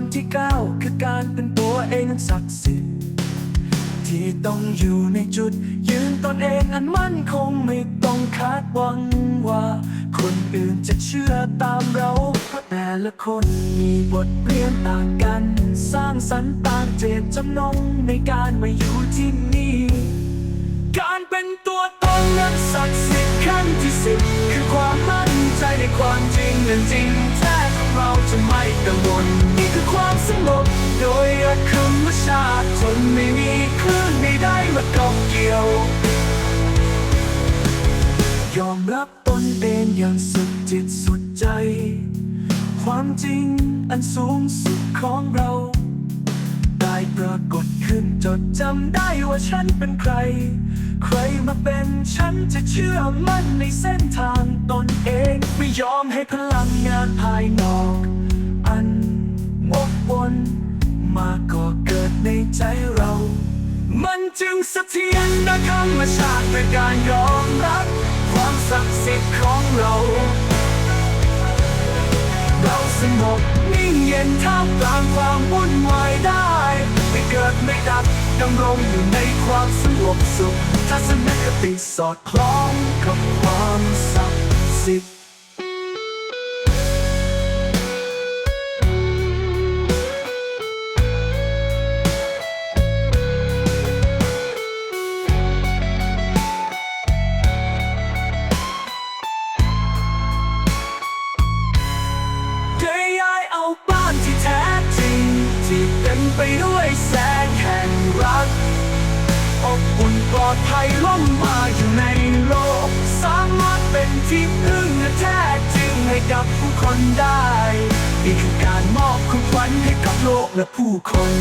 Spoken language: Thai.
นที่ก้าวคือการเป็นตัวเองนั้นศักดิ์สิทธิ์ที่ต้องอยู่ในจุด ยืนตนเองอันมั่นคงไม่ต้องคาดหวังว่า คนอื่นจะเชื่อตามเราเพราะแต่ละคนมีบทเรียนต่างกัน สร้างสรรค์ต่างเจตจำนงในการมาอยู่ที่นี่ การเป็นตัวตนนั้นศักดิ์สิทธิ์ขั้นที่สิบคือความมั่นใจในความจริงนั้นจริง สงบโดยธรรมชาติจนไม่มีคลื่นไม่ได้มาเกาะเกี่ยว ยอมรับตนเองอย่างสุดจิตสุดใจ ความจริงอันสูงสุดของเรา ได้ปรากฏขึ้นจดจำได้ว่าฉันเป็นใคร ใครมาเป็นฉันจะเชื่อมั่นในเส้นทางตนเอง ไม่ยอมให้พลังงานภายนอก มาก่อเกิดในใจเรา มันจึงสะเทียนนะธรรมชาติเป็นการยอมรับ ความศักดิ์สิทธิ์ของเรา เราสงบนิ่งเย็นท่ามกลางความวุ่นวายได้ไม่เกิดไม่ดับดำรงอยู่ในความสงบสุขทัศนคติสอดคล้องกับความศักดิ์สิทธิ์ มไปด้วยแสงแห่งรัก อบอุ่นปลอดภัยล่มมาอยู่ในโลก สามารถเป็นที่พึ่งและแท้จริงให้กับผู้คนได้นี่คือการมอบของขวัญให้กับโลกและผู้คน